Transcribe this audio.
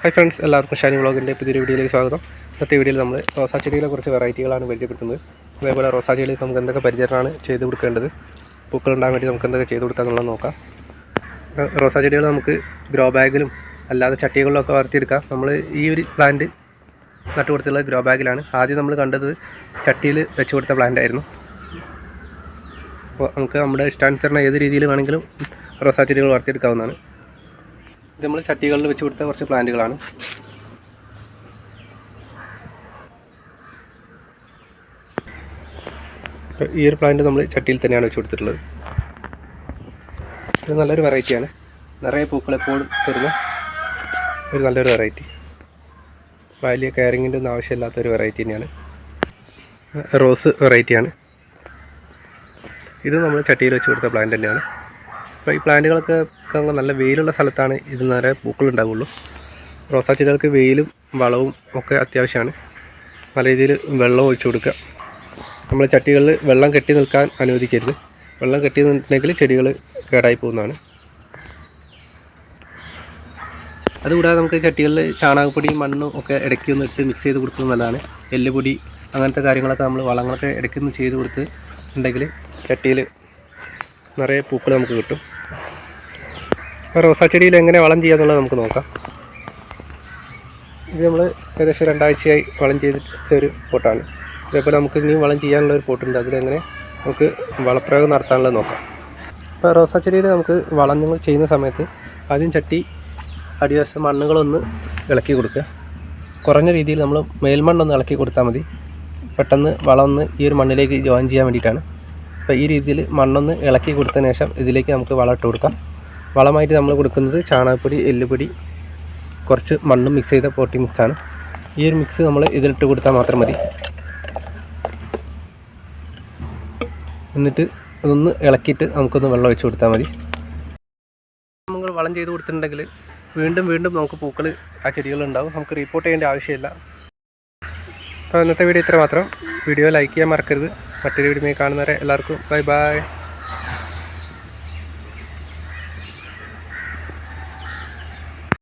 Hi friends എല്ലാവർക്കും ഷാനി വ്ളോഗിന്റെ പുതിയൊരു വീഡിയോയിലേക്ക് സ്വാഗതം. ഇന്നത്തെ വീഡിയോയിൽ നമ്മൾ റോസാ ചെടികളെ കുറച്ച് വെറൈറ്റികളാണ് പരിചയപ്പെടുത്തുന്നത്. അതേപോലെ റോസാ ചെടികൾ നമുക്ക് എന്തൊക്കെ പരിചരണമാണ് ചെയ്ത് കൊടുക്കേണ്ടത് പൂക്കൾ ഉണ്ടാകാൻ വേണ്ടി നമുക്ക് എന്തൊക്കെ ചെയ്ത് കൊടുക്കുക എന്നുള്ളത് നോക്കാം. റോസാ ചെടികൾ നമുക്ക് ഗ്രോ ബാഗിലും അല്ലാതെ ചട്ടികളിലൊക്കെ വളർത്തിയെടുക്കാം. നമ്മൾ ഈ ഒരു പ്ലാന്റ് നട്ടു കൊടുത്തുള്ളത് ഗ്രോ ബാഗിലാണ്. ആദ്യം നമ്മൾ കണ്ടത് ചട്ടിയിൽ വെച്ച് കൊടുത്ത പ്ലാന്റ് ആയിരുന്നു. അപ്പോൾ നമുക്ക് നമ്മുടെ ഇഷ്ടാനുസരണം ഏത് രീതിയിൽ വേണമെങ്കിലും റോസാ ചെടികൾ വളർത്തിയെടുക്കാവുന്നതാണ്. ഇത് നമ്മൾ ചട്ടികളിൽ വെച്ച് കൊടുത്ത കുറച്ച് പ്ലാന്റുകളാണ്. ഈ ഒരു പ്ലാന്റ് നമ്മൾ ചട്ടിയിൽ തന്നെയാണ് വെച്ച് കൊടുത്തിട്ടുള്ളത്. ഇത് നല്ലൊരു വെറൈറ്റിയാണ് നിറയെ പൂക്കൾ എപ്പോഴും തരുന്ന ഒരു നല്ലൊരു വെറൈറ്റി വലിയ കെയറിങ്ങിന്റെ ഒന്നും ആവശ്യമില്ലാത്ത ഒരു വെറൈറ്റി തന്നെയാണ്. റോസ് വെറൈറ്റിയാണ് ഇത് നമ്മൾ ചട്ടിയിൽ വെച്ച് കൊടുത്ത പ്ലാന്റ് തന്നെയാണ്. അപ്പോൾ ഈ പ്ലാന്റുകളൊക്കെ നല്ല വെയിലുള്ള സ്ഥലത്താണ് ഇത് നിറയെ പൂക്കൾ ഉണ്ടാവുള്ളൂ. റോസാ ചെടികൾക്ക് വെയിലും വളവും ഒക്കെ അത്യാവശ്യമാണ്. നല്ല രീതിയിൽ വെള്ളം ഒഴിച്ചു കൊടുക്കുക. നമ്മൾ ചട്ടികളിൽ വെള്ളം കെട്ടി നിൽക്കാൻ അനുവദിക്കരുത്. വെള്ളം കെട്ടി നിന്നിട്ടുണ്ടെങ്കിൽ ചെടികൾ കേടായി പോകുന്നതാണ്. അതുകൂടാതെ നമുക്ക് ചട്ടികളിൽ ചാണകപ്പൊടിയും മണ്ണും ഒക്കെ ഇടയ്ക്ക് ഒന്ന് ഇട്ട് മിക്സ് ചെയ്ത് കൊടുക്കുന്നത് നല്ലതാണ്. എല്ലുപൊടി അങ്ങനത്തെ കാര്യങ്ങളൊക്കെ നമ്മൾ വളങ്ങളൊക്കെ ഇടയ്ക്ക് ഒന്ന് ചെയ്ത് കൊടുത്ത് ഉണ്ടെങ്കിൽ ചട്ടിയിൽ നിറയെ പൂക്കൾ നമുക്ക് കിട്ടും. അപ്പോൾ റോസാ ചെടിയിൽ എങ്ങനെ വളം ചെയ്യാന്നുള്ളത് നമുക്ക് നോക്കാം. ഇത് നമ്മൾ ഏകദേശം രണ്ടാഴ്ചയായി വളം ചെയ്തിട്ട് ഒരു പോട്ടാണ്. ഇതേപോലെ നമുക്ക് ഇനിയും വളം ചെയ്യാനുള്ള ഒരു പോട്ടുണ്ട്. അതിലെങ്ങനെ നമുക്ക് വളപ്രയോഗം നടത്താനുള്ളത് നോക്കാം. ഇപ്പോൾ റോസാ ചെടിയിൽ നമുക്ക് വളം നിങ്ങൾ ചെയ്യുന്ന സമയത്ത് ആദ്യം ചട്ടി അടിവശം മണ്ണുകളൊന്ന് ഇളക്കി കൊടുക്കുക. കുറഞ്ഞ രീതിയിൽ നമ്മൾ മേൽമണ്ണൊന്ന് ഇളക്കി കൊടുത്താൽ മതി. പെട്ടെന്ന് വളം ഒന്ന് ഈ ഒരു മണ്ണിലേക്ക് ജോയിൻ ചെയ്യാൻ വേണ്ടിയിട്ടാണ്. അപ്പോൾ ഈ രീതിയിൽ മണ്ണൊന്ന് ഇളക്കി കൊടുത്തതിന് ശേഷം ഇതിലേക്ക് നമുക്ക് വളം ഇട്ട് കൊടുക്കാം. വളമായിട്ട് നമ്മൾ കൊടുക്കുന്നത് ചാണകപ്പൊടി എല്ലുപൊടി കുറച്ച് മണ്ണും മിക്സ് ചെയ്ത പോട്ടി മിക്സാണ് ഈ ഒരു മിക്സ് നമ്മൾ ഇതിലിട്ട് കൊടുത്താൽ മാത്രം മതി. എന്നിട്ട് അതൊന്ന് ഇളക്കിയിട്ട് നമുക്കൊന്ന് വെള്ളം ഒഴിച്ച് കൊടുത്താൽ മതി. നമ്മൾ വളം ചെയ്ത് കൊടുത്തിട്ടുണ്ടെങ്കിൽ വീണ്ടും വീണ്ടും നമുക്ക് പൂക്കൾ ആ ചെടികളുണ്ടാവും നമുക്ക് റിപ്പോർട്ട് ചെയ്യേണ്ട ആവശ്യമില്ല. അപ്പോൾ ഇന്നത്തെ വീഡിയോ ഇത്ര മാത്രം വീഡിയോ ലൈക്ക് ചെയ്യാൻ മറക്കരുത്. മറ്റൊരു വീഡിയോ കാണുന്നവരെ എല്ലാവർക്കും ബൈ ബൈ